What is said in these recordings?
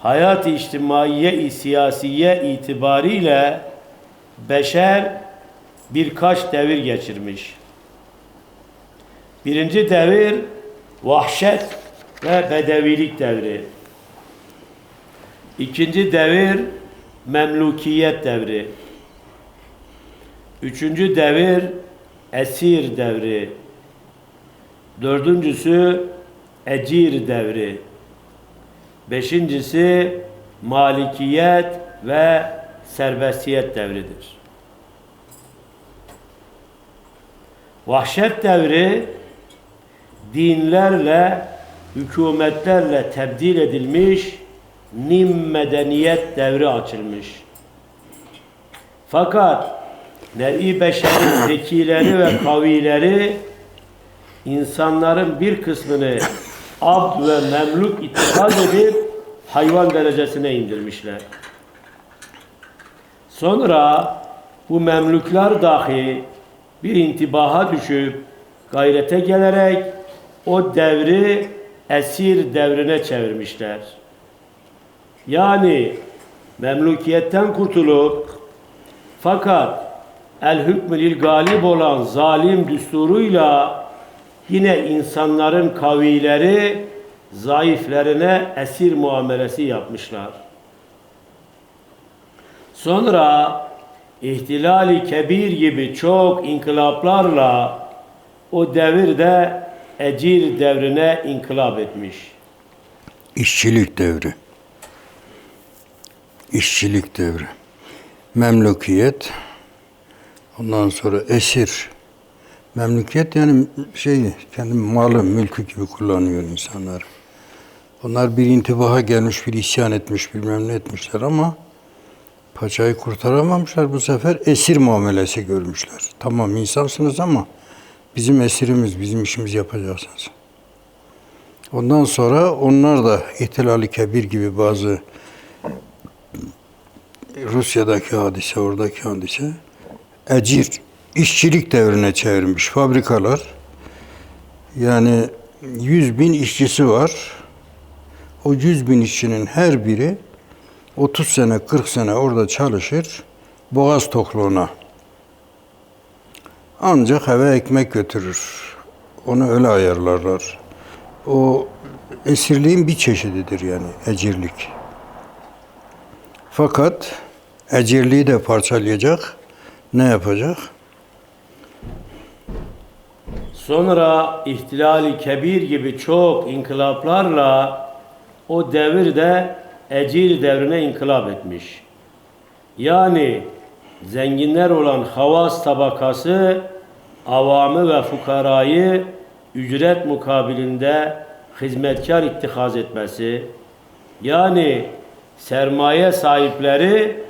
hayat-ı içtimaiye siyasiye itibariyle beşer birkaç devir geçirmiş. Birinci devir vahşet ve bedevilik devri. İkinci devir memlukiyet devri. Üçüncü devir esir devri. Dördüncüsü ecir devri. Beşincisi malikiyet ve serbestiyet devridir. Vahşet devri dinlerle, hükümetlerle tebdil edilmiş nim medeniyet devri açılmış. Fakat nevi beşerin zekileri ve kavileri insanların bir kısmını abd ve memluk ittikaz edip hayvan derecesine indirmişler. Sonra bu memlükler dahi bir intibaha düşüp gayrete gelerek o devri esir devrine çevirmişler. Yani memlukiyetten kurtulup fakat el hükmül galip olan zalim düsturuyla yine insanların kavileri zayıflerine esir muamelesi yapmışlar. Sonra ihtilali kebir gibi çok inkılaplarla o devirde ecir devrine inkılap etmiş. İşçilik devri. İşçilik devri. Memlukiyet. Ondan sonra esir. Memlukiyet yani şey kendi malı, mülkü gibi kullanıyor insanlar. Onlar bir intibaha gelmiş, bir isyan etmiş, bilmem ne etmişler ama paçayı kurtaramamışlar. Bu sefer esir muamelesi görmüşler. Tamam insansınız ama bizim esirimiz, bizim işimizi yapacaksınız. Ondan sonra onlar da ihtilali kebir gibi bazı Rusya'daki hadise, oradaki hadise ecir, işçilik devrine çevirmiş fabrikalar. Yani 100 bin işçisi var. O 100 bin işçinin her biri 30 sene, 40 sene orada çalışır. Boğaz tokluğuna. Ancak eve ekmek götürür. Onu öyle ayarlarlar. O esirliğin bir çeşididir yani ecirlik. Fakat ecirliği de parçalayacak. Ne yapacak? Sonra ihtilali kebir gibi çok inkılaplarla o devirde ecir devrine inkılap etmiş. Yani zenginler olan havas tabakası avamı ve fukarayı ücret mukabilinde hizmetkar ittihaz etmesi, yani sermaye sahipleri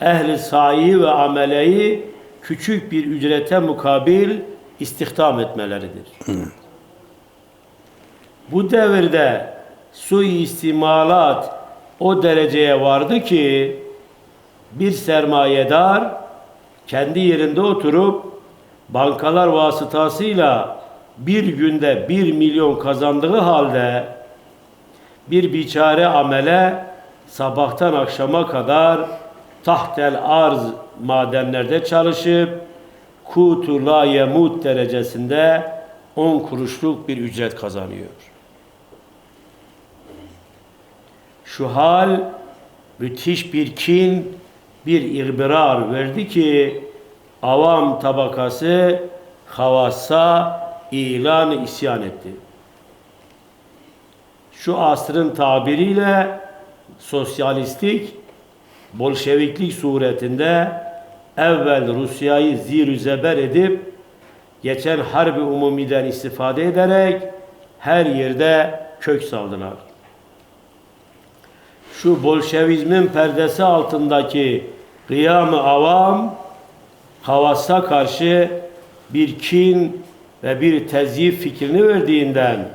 ehli sayi ve ameleyi küçük bir ücrete mukabil istihdam etmeleridir. Bu devirde suistimalat o dereceye vardı ki bir sermayedar kendi yerinde oturup bankalar vasıtasıyla bir günde bir milyon kazandığı halde bir biçare amele sabahtan akşama kadar tahtel arz madenlerde çalışıp kutu la yemut derecesinde 10 kuruşluk bir ücret kazanıyor. Şu hal müthiş bir kin, bir irbirar verdi ki avam tabakası havassa ilan isyan etti. Şu asrın tabiriyle sosyalistik, bolşeviklik suretinde evvel Rusya'yı zir zeber edip geçen harbi umumiden istifade ederek her yerde kök saldılar. Şu bolşevizmin perdesi altındaki kıyam-ı avam havasa karşı bir kin ve bir tezyif fikrini verdiğinden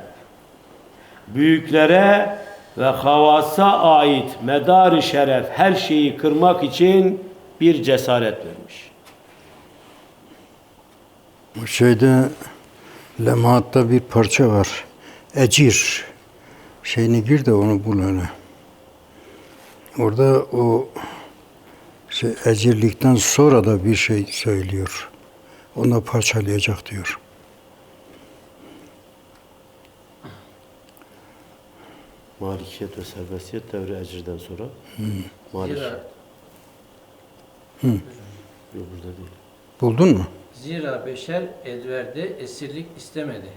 büyüklere ve havasa ait medar şeref her şeyi kırmak için bir cesaret vermiş. Bu şeyde lemahatta bir parça var. Ecir. Şeyini gir de onu bul öyle. Orada o şey, ecirlikten sonra da bir şey söylüyor. Onu da parçalayacak diyor. Malikiyet ve serbestiyet devri ecirden sonra. Malik. Zira, Yok burada değil. Buldun mu? zira beşer Edver'de esirlik istemedi.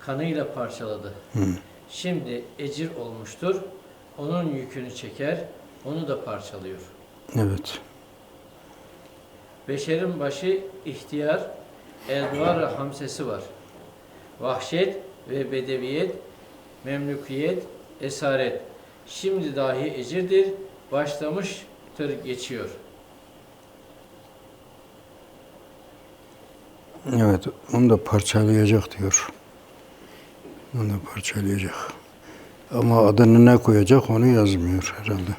Kanıyla parçaladı. Şimdi ecir olmuştur. Onun yükünü çeker, onu da parçalıyor. Evet. Beşerin başı ihtiyar, edvar hamsesi var. Vahşet ve bedeviyet, memlukiyet, esaret. Şimdi dahi ecirdir, başlamıştır geçiyor. Evet, onu da parçalayacak diyor. Onu da parçalayacak. Ama adını ne koyacak onu yazmıyor herhalde.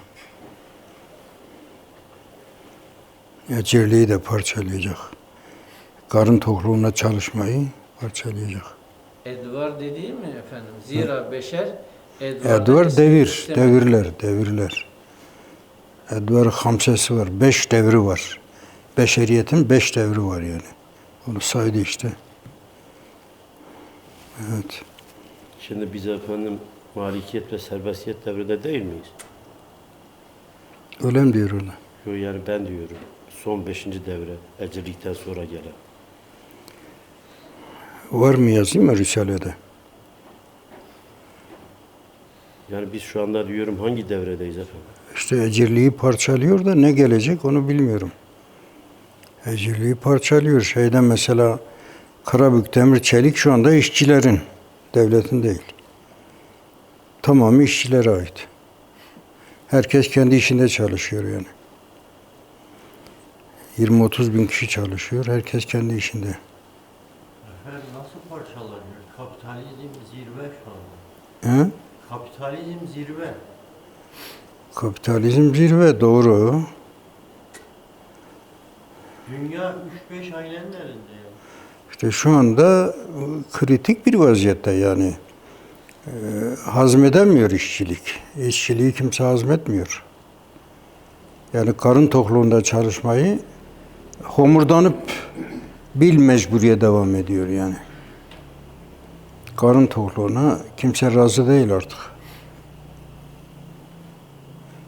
Ecirliği de parçalayacak. Karın tokluğuna çalışmayı parçalayacak. Edvar dediği mi efendim? Zira beşer Edvar'da Edvar esirlik devir, devirler, devirler. Edvar hamsesi var, beş devri var. Beşeriyetin beş devri var yani. Onu saydı işte. Evet. Şimdi biz efendim malikiyet ve serbestiyet devrinde değil miyiz? Öyle mi diyor ona? Yok yani ben diyorum. Son beşinci devre. Ecirlikten sonra gelen. Var mı yazayım mı Risale'de? Yani biz şu anda diyorum hangi devredeyiz efendim? İşte ecirliği parçalıyor da ne gelecek onu bilmiyorum. Ecirliği parçalıyor. Şeyden mesela Karabük Demir Çelik şu anda işçilerin, devletin değil. Tamamı işçilere ait. Herkes kendi işinde çalışıyor yani. 20-30 bin kişi çalışıyor. Herkes kendi işinde. Efendim nasıl parçalanıyor? Kapitalizm zirve şu anda. He? Kapitalizm zirve. Kapitalizm zirve doğru. Dünya 3-5 ailenin elinde. İşte şu anda kritik bir vaziyette yani. Ee, hazmedemiyor işçilik. İşçiliği kimse hazmetmiyor. Yani karın tokluğunda çalışmayı homurdanıp bil mecburiye devam ediyor yani. Karın tokluğuna kimse razı değil artık.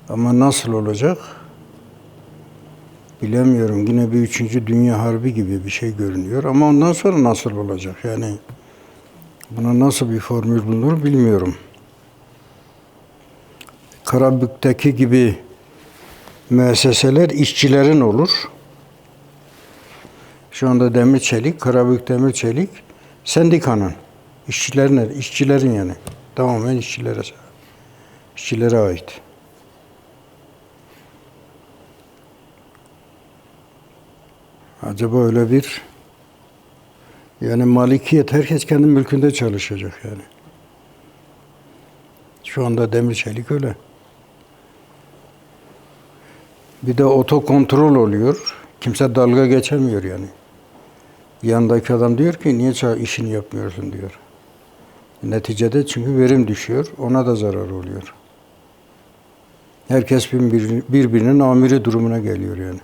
Ama nasıl olacak? Bilemiyorum. Yine bir üçüncü dünya harbi gibi bir şey görünüyor. Ama ondan sonra nasıl olacak? Yani buna nasıl bir formül bulunur bilmiyorum. Karabük'teki gibi müesseseler işçilerin olur. Şu anda demir çelik, Karabük demir çelik sendikanın, işçilerin, işçilerin yani. Tamamen işçilere, işçilere ait. Acaba öyle bir yani malikiyet herkes kendi mülkünde çalışacak yani. Şu anda demir çelik öyle. Bir de otokontrol oluyor. Kimse dalga geçemiyor yani. Yanındaki adam diyor ki niye işini yapmıyorsun diyor. Neticede çünkü verim düşüyor. Ona da zarar oluyor. Herkes birbir- birbirinin amiri durumuna geliyor yani.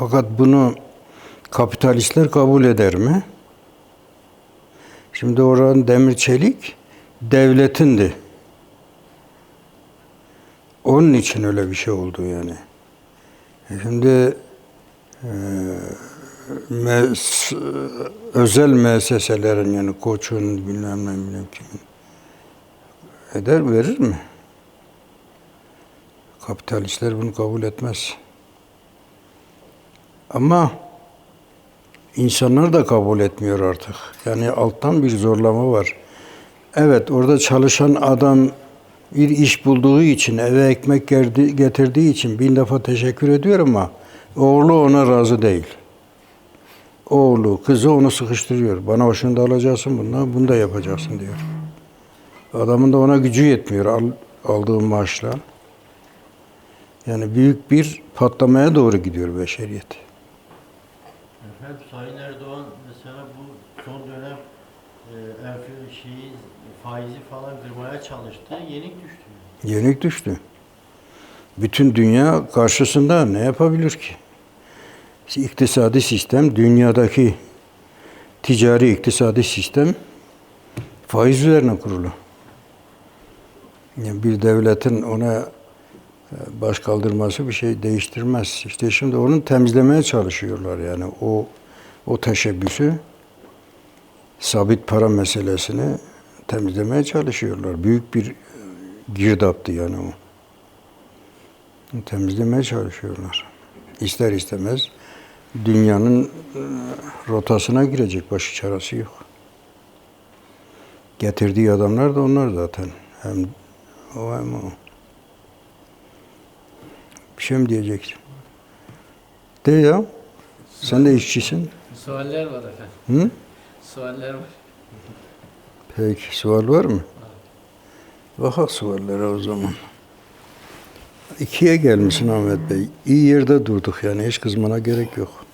Fakat bunu kapitalistler kabul eder mi? Şimdi oranın demir çelik devletindi. Onun için öyle bir şey oldu yani. E Şimdi e, özel müesseselerin yani koçun bilmem ne bilmem kimin eder verir mi? Kapitalistler bunu kabul etmez. Ama insanlar da kabul etmiyor artık. Yani alttan bir zorlama var. Evet orada çalışan adam bir iş bulduğu için, eve ekmek getirdiği için bin defa teşekkür ediyor ama oğlu ona razı değil. Oğlu, kızı onu sıkıştırıyor. Bana o da alacaksın, bunu, bunu da yapacaksın diyor. Adamın da ona gücü yetmiyor al, aldığı maaşla. Yani büyük bir patlamaya doğru gidiyor beşeriyet. Efendim Sayın Erdoğan mesela bu son dönem e, şeyi faizi falan kırmaya çalıştı. Yenik düştü. Yenik düştü. Bütün dünya karşısında ne yapabilir ki? İktisadi sistem, dünyadaki ticari iktisadi sistem faiz üzerine kurulu. Yani bir devletin ona e, baş kaldırması bir şey değiştirmez. İşte şimdi onu temizlemeye çalışıyorlar yani o o teşebbüsü sabit para meselesini temizlemeye çalışıyorlar. Büyük bir girdaptı yani o. Temizlemeye çalışıyorlar. İster istemez dünyanın e, rotasına girecek başı çaresi yok. Getirdiği adamlar da onlar zaten. Hem o hem o. Bir şey mi diyeceksin? De ya. Sen de işçisin. Sualler var efendim. Hı? Sualler var. Peki sual var mı? Bak suallara o zaman. İkiye gelmişsin Ahmet Bey. İyi yerde durduk yani hiç kızmana gerek yok.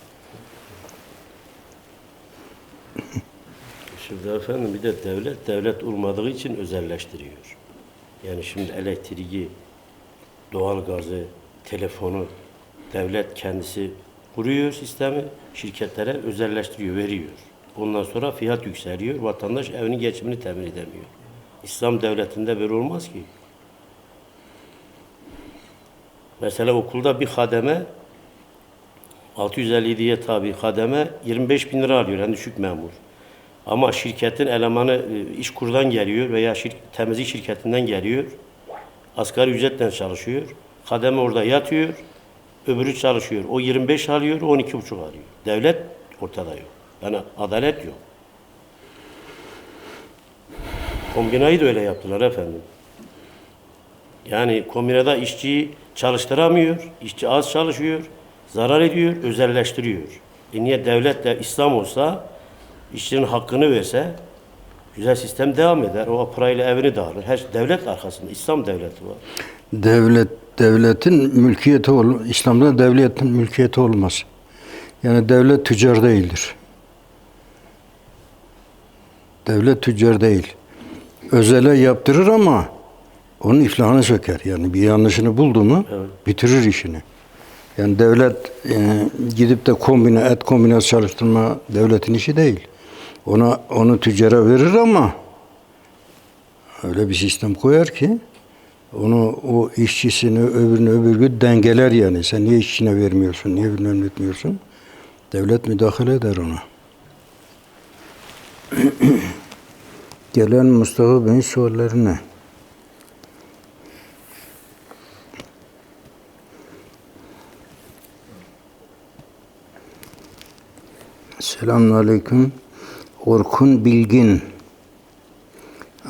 Şimdi efendim bir de devlet devlet olmadığı için özelleştiriyor. Yani şimdi elektriği, doğalgazı, telefonu devlet kendisi kuruyor sistemi, şirketlere özelleştiriyor, veriyor. Ondan sonra fiyat yükseliyor, vatandaş evinin geçimini temin edemiyor. İslam devletinde böyle olmaz ki. Mesela okulda bir hademe 657'ye tabi hademe 25 bin lira alıyor en düşük memur. Ama şirketin elemanı e, iş kurdan geliyor veya şir, temizlik şirketinden geliyor. Asgari ücretle çalışıyor. Kademe orada yatıyor. Öbürü çalışıyor. O 25 alıyor, o 12,5 alıyor. Devlet ortada yok. Yani adalet yok. Kombinayı da öyle yaptılar efendim. Yani kombinada işçiyi çalıştıramıyor, işçi az çalışıyor, zarar ediyor, özelleştiriyor. E niye devlet de İslam olsa, işçinin hakkını verse, güzel sistem devam eder. O parayla evini dağılır. Her şey devlet arkasında, İslam devleti var. Devlet devletin mülkiyeti ol, İslam'da devletin mülkiyeti olmaz. Yani devlet tüccar değildir. Devlet tüccar değil. Özele yaptırır ama onun iflahını söker. Yani bir yanlışını buldu mu Evet. bitirir işini. Yani devlet e, gidip de kombine et kombinası çalıştırma devletin işi değil. Ona onu tüccara verir ama öyle bir sistem koyar ki onu o işçisini öbürünü öbür gün dengeler yani. Sen niye işçine vermiyorsun, niye bilmem etmiyorsun? Devlet müdahale eder ona. Gelen Mustafa Bey'in soruları ne? Selamünaleyküm. Orkun Bilgin.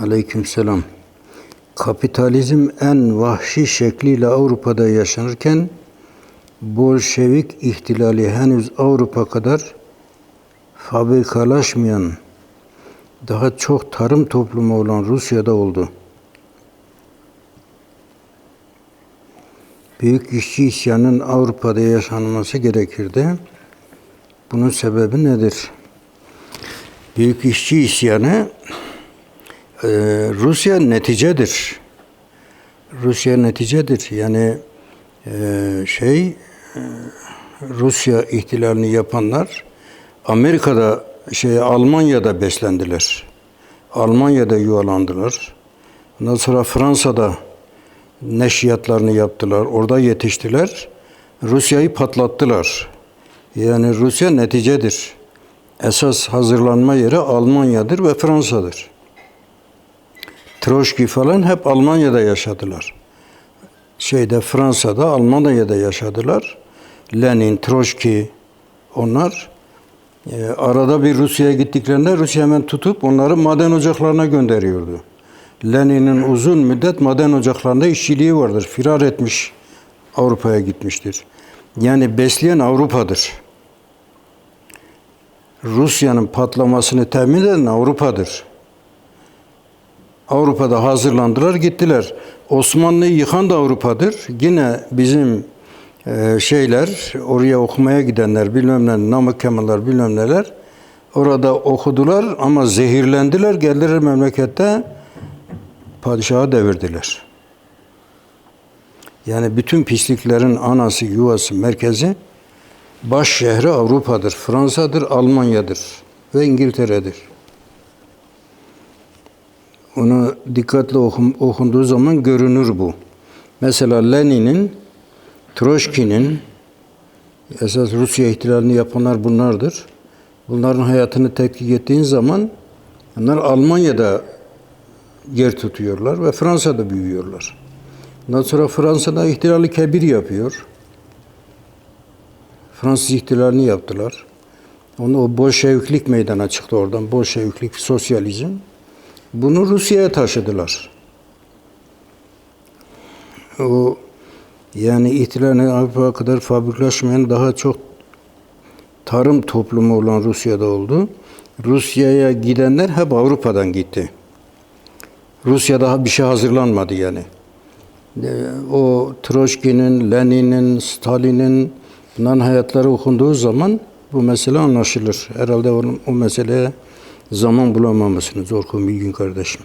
Aleyküm selam. Kapitalizm en vahşi şekliyle Avrupa'da yaşanırken Bolşevik ihtilali henüz Avrupa kadar fabrikalaşmayan daha çok tarım toplumu olan Rusya'da oldu. Büyük işçi isyanının Avrupa'da yaşanması gerekirdi. Bunun sebebi nedir? Büyük işçi isyanı e, Rusya neticedir. Rusya neticedir. Yani e, şey e, Rusya ihtilalini yapanlar Amerika'da şey Almanya'da beslendiler. Almanya'da yuvalandılar. Ondan sonra Fransa'da neşriyatlarını yaptılar. Orada yetiştiler. Rusya'yı patlattılar. Yani Rusya neticedir. Esas hazırlanma yeri Almanya'dır ve Fransa'dır. Troşki falan hep Almanya'da yaşadılar. Şeyde Fransa'da, Almanya'da yaşadılar. Lenin, Troşki onlar e, arada bir Rusya'ya gittiklerinde Rusya hemen tutup onları maden ocaklarına gönderiyordu. Lenin'in uzun müddet maden ocaklarında işçiliği vardır. Firar etmiş, Avrupa'ya gitmiştir. Yani besleyen Avrupa'dır. Rusya'nın patlamasını temin eden Avrupa'dır. Avrupa'da hazırlandılar, gittiler. Osmanlı'yı yıkan da Avrupa'dır. Yine bizim e, şeyler, oraya okumaya gidenler, bilmem ne, Namık Kemal'lar, bilmem neler, orada okudular ama zehirlendiler, geldiler memlekette padişahı devirdiler. Yani bütün pisliklerin anası, yuvası, merkezi baş şehri Avrupa'dır, Fransa'dır, Almanya'dır ve İngiltere'dir. Onu dikkatli okum, okunduğu zaman görünür bu. Mesela Lenin'in, Troşkin'in, esas Rusya ihtilalini yapanlar bunlardır. Bunların hayatını tetkik ettiğin zaman bunlar Almanya'da yer tutuyorlar ve Fransa'da büyüyorlar. Ondan sonra Fransa'da ihtilali kebir yapıyor. Fransız ihtilalini yaptılar. Onu o Bolşeviklik meydana çıktı oradan. Bolşeviklik, sosyalizm. Bunu Rusya'ya taşıdılar. O yani ihtilalin Avrupa'ya kadar fabriklaşmayan daha çok tarım toplumu olan Rusya'da oldu. Rusya'ya gidenler hep Avrupa'dan gitti. Rusya daha bir şey hazırlanmadı yani. E, O Troşkin'in, Lenin'in, Stalin'in bunların hayatları okunduğu zaman bu mesele anlaşılır. Herhalde onun, o meseleye zaman bulamamışsınız Orkun Bilgin kardeşim.